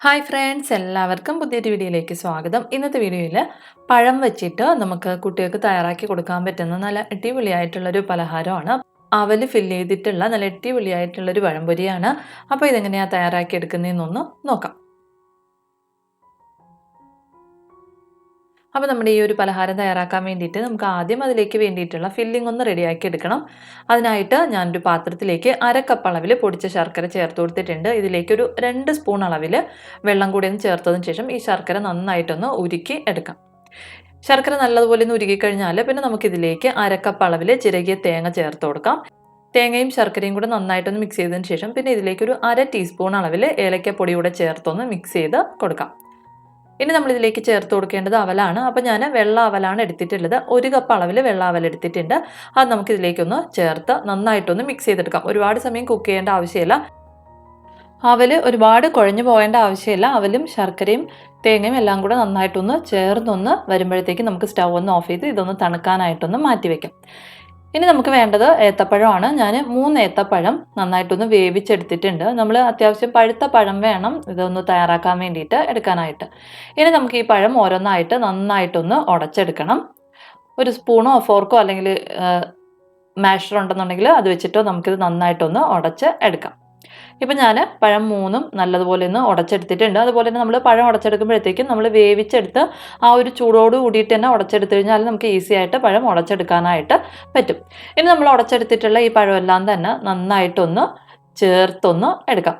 Hi friends എല്ലാവർക്കും പുതിയൊരു വീഡിയോയിലേക്ക് സ്വാഗതം. ഇന്നത്തെ വീഡിയോയിൽ പഴം വെച്ചിട്ട് നമുക്ക് കുട്ടികൾക്ക് തയ്യാറാക്കി കൊടുക്കാൻ പറ്റുന്ന നല്ല അടിപൊളിയായിട്ടുള്ളൊരു പലഹാരമാണ്. അവൽ ഫില്ല് ചെയ്തിട്ടുള്ള നല്ല അടിപൊളിയായിട്ടുള്ളൊരു പഴംപൊരിയാണ്. അപ്പോൾ ഇതെങ്ങനെയാണ് തയ്യാറാക്കി എടുക്കുന്നതെന്നൊന്ന് നോക്കാം. അപ്പോൾ നമ്മുടെ ഈ ഒരു പലഹാരം തയ്യാറാക്കാൻ വേണ്ടിയിട്ട് നമുക്ക് ആദ്യം അതിലേക്ക് വേണ്ടിയിട്ടുള്ള ഫില്ലിംഗ് ഒന്ന് റെഡിയാക്കി എടുക്കണം. അതിനായിട്ട് ഞാനൊരു പാത്രത്തിലേക്ക് അരക്കപ്പ് കപ്പ് അളവിൽ പൊടിച്ച ശർക്കര ചേർത്ത് കൊടുത്തിട്ടുണ്ട്. ഇതിലേക്ക് ഒരു രണ്ട് സ്പൂൺ അളവിൽ വെള്ളം കൂടി ഒന്ന് ചേർത്തതിന് ശേഷം ഈ ശർക്കര നന്നായിട്ടൊന്ന് ഉരുക്കി എടുക്കാം. ശർക്കര നല്ലതുപോലെ ഒന്ന് ഉരുകിക്കഴിഞ്ഞാൽ പിന്നെ നമുക്കിതിലേക്ക് അരക്കപ്പ് അളവിൽ ചിരകിയ തേങ്ങ ചേർത്ത് കൊടുക്കാം. തേങ്ങയും ശർക്കരയും കൂടെ നന്നായിട്ടൊന്ന് മിക്സ് ചെയ്തതിന് ശേഷം പിന്നെ ഇതിലേക്ക് ഒരു അര ടീസ്പൂൺ അളവിൽ ഏലക്കപ്പൊടി കൂടെ ചേർത്തൊന്ന് മിക്സ് ചെയ്ത് കൊടുക്കാം. ഇനി നമ്മളിതിലേക്ക് ചേർത്ത് കൊടുക്കേണ്ടത് അവലാണ്. അപ്പോൾ ഞാൻ വെള്ള അവലാണ് എടുത്തിട്ടുള്ളത്. ഒരു കപ്പ് അളവിൽ വെള്ള അവൽ എടുത്തിട്ടുണ്ട്. അത് നമുക്കിതിലേക്കൊന്ന് ചേർത്ത് നന്നായിട്ടൊന്ന് മിക്സ് ചെയ്തെടുക്കാം. ഒരുപാട് സമയം കുക്ക് ചെയ്യേണ്ട ആവശ്യമില്ല. അവൽ ഒരുപാട് കുഴഞ്ഞു പോകേണ്ട ആവശ്യമില്ല. അവലും ശർക്കരയും തേങ്ങയും എല്ലാം കൂടെ നന്നായിട്ടൊന്ന് ചേർന്നൊന്ന് വരുമ്പോഴത്തേക്ക് നമുക്ക് സ്റ്റൗ ഒന്ന് ഓഫ് ചെയ്ത് ഇതൊന്ന് തണുക്കാനായിട്ടൊന്ന് മാറ്റി വയ്ക്കാം ഇനി നമുക്ക് വേണ്ടത് ഏത്തപ്പഴമാണ്. ഞാൻ മൂന്ന് ഏത്തപ്പഴം നന്നായിട്ടൊന്ന് വേവിച്ചെടുത്തിട്ടുണ്ട്. നമ്മൾ അത്യാവശ്യം പഴുത്ത പഴം വേണം ഇതൊന്ന് തയ്യാറാക്കാൻ വേണ്ടിയിട്ട് എടുക്കാനായിട്ട്. ഇനി നമുക്ക് ഈ പഴം ഓരോന്നായിട്ട് നന്നായിട്ടൊന്ന് ഉടച്ചെടുക്കണം. ഒരു സ്പൂണോ ഫോർക്കോ അല്ലെങ്കിൽ മാഷർ ഉണ്ടെന്നുണ്ടെങ്കിൽ അത് വെച്ചിട്ടോ നമുക്കിത് നന്നായിട്ടൊന്ന് ഉടച്ച് എടുക്കാം. ഇപ്പം ഞാൻ പഴം മൂന്നും നല്ലതുപോലെ ഒന്ന് ഉടച്ചെടുത്തിട്ടുണ്ട്. അതുപോലെ തന്നെ നമ്മൾ പഴം ഉടച്ചെടുക്കുമ്പോഴത്തേക്കും നമ്മൾ വേവിച്ചെടുത്ത് ആ ഒരു ചൂടോട് കൂടിയിട്ട് തന്നെ ഉടച്ചെടുത്തു കഴിഞ്ഞാൽ നമുക്ക് ഈസി ആയിട്ട് പഴം ഉടച്ചെടുക്കാനായിട്ട് പറ്റും. ഇനി നമ്മൾ ഉടച്ചെടുത്തിട്ടുള്ള ഈ പഴമെല്ലാം തന്നെ നന്നായിട്ടൊന്ന് ചേർത്തൊന്ന് എടുക്കാം.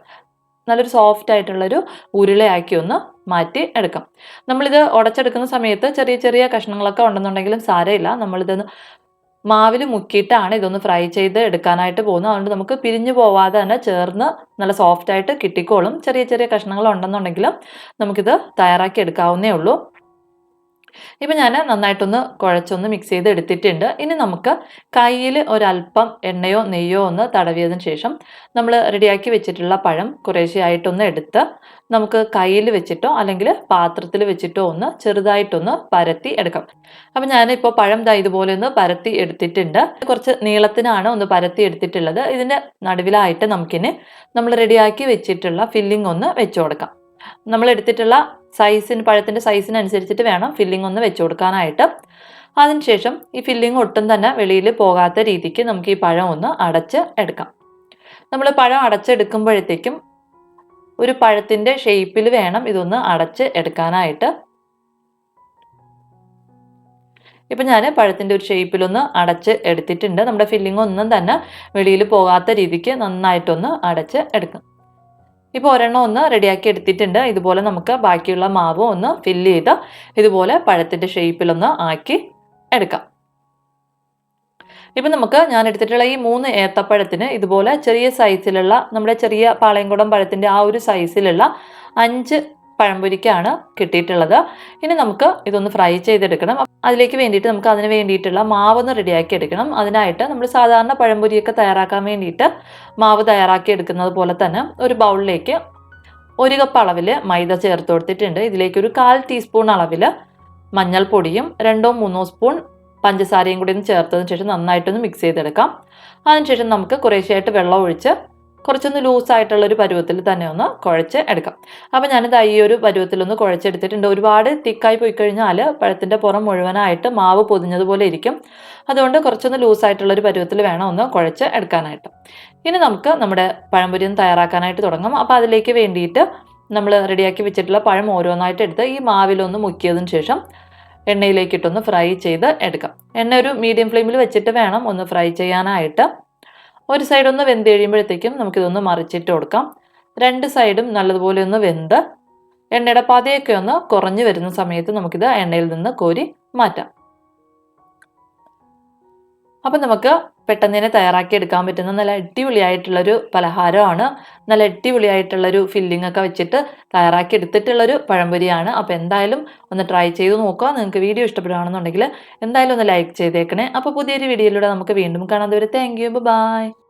നല്ലൊരു സോഫ്റ്റ് ആയിട്ടുള്ളൊരു ഉരുളയാക്കി ഒന്ന് മാറ്റി എടുക്കാം. നമ്മളിത് ഉടച്ചെടുക്കുന്ന സമയത്ത് ചെറിയ ചെറിയ കഷ്ണങ്ങളൊക്കെ ഉണ്ടെന്നുണ്ടെങ്കിലും സാരമില്ല. നമ്മളിതൊന്ന് മാവിൽ മുക്കിയിട്ടാണ് ഇതൊന്ന് ഫ്രൈ ചെയ്ത് എടുക്കാനായിട്ട് പോകുന്നത്. അതുകൊണ്ട് നമുക്ക് പിരിഞ്ഞു പോവാതെ തന്നെ ചേർന്ന് നല്ല സോഫ്റ്റ് ആയിട്ട് കിട്ടിക്കോളും. ചെറിയ ചെറിയ കഷ്ണങ്ങൾ ഉണ്ടെന്നുണ്ടെങ്കിലും നമുക്കിത് തയ്യാറാക്കി എടുക്കാവുന്നേ ഉള്ളൂ. ഇപ്പം ഞാൻ നന്നായിട്ടൊന്ന് കുഴച്ചൊന്ന് മിക്സ് ചെയ്ത് എടുത്തിട്ടുണ്ട്. ഇനി നമുക്ക് കയ്യിൽ ഒരല്പം എണ്ണയോ നെയ്യോ ഒന്ന് തടവിയതിന് ശേഷം നമ്മൾ റെഡിയാക്കി വെച്ചിട്ടുള്ള പഴം കുറേശ്ശെയായിട്ടൊന്ന് എടുത്ത് നമുക്ക് കയ്യിൽ വെച്ചിട്ടോ അല്ലെങ്കിൽ പാത്രത്തിൽ വെച്ചിട്ടോ ഒന്ന് ചെറുതായിട്ടൊന്ന് പരത്തി എടുക്കാം. അപ്പം ഞാനിപ്പോൾ പഴം ദാ ഇതുപോലെ ഒന്ന് പരത്തി എടുത്തിട്ടുണ്ട്. കുറച്ച് നീളത്തിനാണ് ഒന്ന് പരത്തി എടുത്തിട്ടുള്ളത്. ഇതിന്റെ നടുവിലായിട്ട് നമുക്കിനി നമ്മൾ റെഡിയാക്കി വെച്ചിട്ടുള്ള ഫില്ലിംഗ് ഒന്ന് വെച്ചു കൊടുക്കാം. നമ്മൾ എടുത്തിട്ടുള്ള സൈസിന് പഴത്തിന്റെ സൈസിനനുസരിച്ചിട്ട് വേണം ഫില്ലിംഗ് ഒന്ന് വെച്ചു കൊടുക്കാനായിട്ട്. അതിനുശേഷം ഈ ഫില്ലിംഗ് ഒട്ടും തന്നെ വെളിയിൽ പോകാത്ത രീതിക്ക് നമുക്ക് ഈ പഴം ഒന്ന് അടച്ച് എടുക്കാം. നമ്മൾ പഴം അടച്ചെടുക്കുമ്പോഴത്തേക്കും ഒരു പഴത്തിന്റെ ഷേപ്പിൽ വേണം ഇതൊന്ന് അടച്ച് എടുക്കാനായിട്ട്. ഇപ്പം ഞാൻ പഴത്തിന്റെ ഒരു ഷേപ്പിലൊന്ന് അടച്ച് എടുത്തിട്ടുണ്ട്. നമ്മുടെ ഫില്ലിംഗ് ഒന്നും തന്നെ വെളിയിൽ പോകാത്ത രീതിക്ക് നന്നായിട്ടൊന്ന് അടച്ച് എടുക്കും. ഇപ്പോൾ ഒരെണ്ണം ഒന്ന് റെഡിയാക്കി എടുത്തിട്ടുണ്ട്. ഇതുപോലെ നമുക്ക് ബാക്കിയുള്ള മാവ് ഒന്ന് ഫില്ല് ചെയ്ത് ഇതുപോലെ പഴത്തിന്റെ ഷേപ്പിലൊന്ന് ആക്കി എടുക്കാം. ഇപ്പം നമുക്ക് ഞാൻ എടുത്തിട്ടുള്ള ഈ മൂന്ന് ഏത്തപ്പഴത്തിന് ഇതുപോലെ ചെറിയ സൈസിലുള്ള നമ്മുടെ ചെറിയ പാളയംകുടം പഴത്തിന്റെ ആ ഒരു സൈസിലുള്ള അഞ്ച് പഴംപൊരിക്കാണ് കിട്ടിയിട്ടുള്ളത്. ഇനി നമുക്ക് ഇതൊന്ന് ഫ്രൈ ചെയ്തെടുക്കണം. അതിലേക്ക് വേണ്ടിയിട്ട് നമുക്ക് അതിന് വേണ്ടിയിട്ടുള്ള മാവൊന്ന് റെഡിയാക്കി എടുക്കണം. അതിനായിട്ട് നമ്മൾ സാധാരണ പഴംപൊരിയൊക്കെ തയ്യാറാക്കാൻ വേണ്ടിയിട്ട് മാവ് തയ്യാറാക്കി എടുക്കുന്നത് പോലെ തന്നെ ഒരു ബൗളിലേക്ക് ഒരു കപ്പ് അളവിൽ മൈദ ചേർത്ത് കൊടുത്തിട്ടുണ്ട്. ഇതിലേക്ക് ഒരു കാൽ ടീസ്പൂൺ അളവിൽ മഞ്ഞൾപ്പൊടിയും രണ്ടോ മൂന്നോ സ്പൂൺ പഞ്ചസാരയും കൂടി ഒന്ന് ചേർത്തതിന് ശേഷം നന്നായിട്ടൊന്ന് മിക്സ് ചെയ്തെടുക്കാം. അതിനുശേഷം നമുക്ക് കുറേശ്ശെയായിട്ട് വെള്ളം ഒഴിച്ച് കുറച്ചൊന്ന് ലൂസായിട്ടുള്ള ഒരു പരുവത്തിൽ തന്നെ ഒന്ന് കുഴച്ച് എടുക്കാം. അപ്പോൾ ഞാനിത് ഈ ഒരു പരുവത്തിലൊന്ന് കുഴച്ചെടുത്തിട്ടുണ്ട്. ഒരുപാട് തിക്കായി പോയി കഴിഞ്ഞാൽ പഴത്തിന്റെ പുറം മുഴുവനായിട്ട് മാവ് പൊതിഞ്ഞതുപോലെ ഇരിക്കും. അതുകൊണ്ട് കുറച്ചൊന്ന് ലൂസായിട്ടുള്ള ഒരു പരുവത്തിൽ വേണം ഒന്ന് കുഴച്ച് എടുക്കാനായിട്ട്. ഇനി നമുക്ക് നമ്മുടെ പഴംപൊരി ഒന്ന് തയ്യാറാക്കാനായിട്ട് തുടങ്ങാം. അപ്പോൾ അതിലേക്ക് വേണ്ടിയിട്ട് നമ്മൾ റെഡിയാക്കി വെച്ചിട്ടുള്ള പഴം ഓരോന്നായിട്ട് എടുത്ത് ഈ മാവിലൊന്ന് മുക്കിയതിന് ശേഷം എണ്ണയിലേക്കിട്ടൊന്ന് ഫ്രൈ ചെയ്ത് എടുക്കാം. എണ്ണ ഒരു മീഡിയം ഫ്ലെയിമിൽ വെച്ചിട്ട് വേണം ഒന്ന് ഫ്രൈ ചെയ്യാനായിട്ട്. ഒരു സൈഡ് ഒന്ന് വെന്ത് കഴിയുമ്പോഴത്തേക്കും നമുക്കിതൊന്ന് മറിച്ചിട്ട് കൊടുക്കാം. രണ്ട് സൈഡും നല്ലതുപോലെ ഒന്ന് വെന്ത് എണ്ണയുടെ പതയൊക്കെ ഒന്ന് കുറഞ്ഞു വരുന്ന സമയത്ത് നമുക്കിത് എണ്ണയിൽ നിന്ന് കോരി മാറ്റാം. അപ്പം നമുക്ക് പെട്ടെന്ന് തന്നെ തയ്യാറാക്കി എടുക്കാൻ പറ്റുന്ന നല്ല അടിപൊളിയായിട്ടുള്ളൊരു പലഹാരമാണ്. നല്ല അടിപൊളിയായിട്ടുള്ളൊരു ഫില്ലിംഗ് ഒക്കെ വെച്ചിട്ട് തയ്യാറാക്കി എടുത്തിട്ടുള്ളൊരു പഴംപൊരിയാണ്. അപ്പോൾ എന്തായാലും ഒന്ന് ട്രൈ ചെയ്ത് നോക്കുക. നിങ്ങൾക്ക് വീഡിയോ ഇഷ്ടപ്പെടുകയാണെന്നുണ്ടെങ്കിൽ എന്തായാലും ഒന്ന് ലൈക്ക് ചെയ്തേക്കണേ. അപ്പോൾ പുതിയൊരു വീഡിയോയിലൂടെ നമുക്ക് വീണ്ടും കാണാൻ വരും താങ്ക് യു ബൈ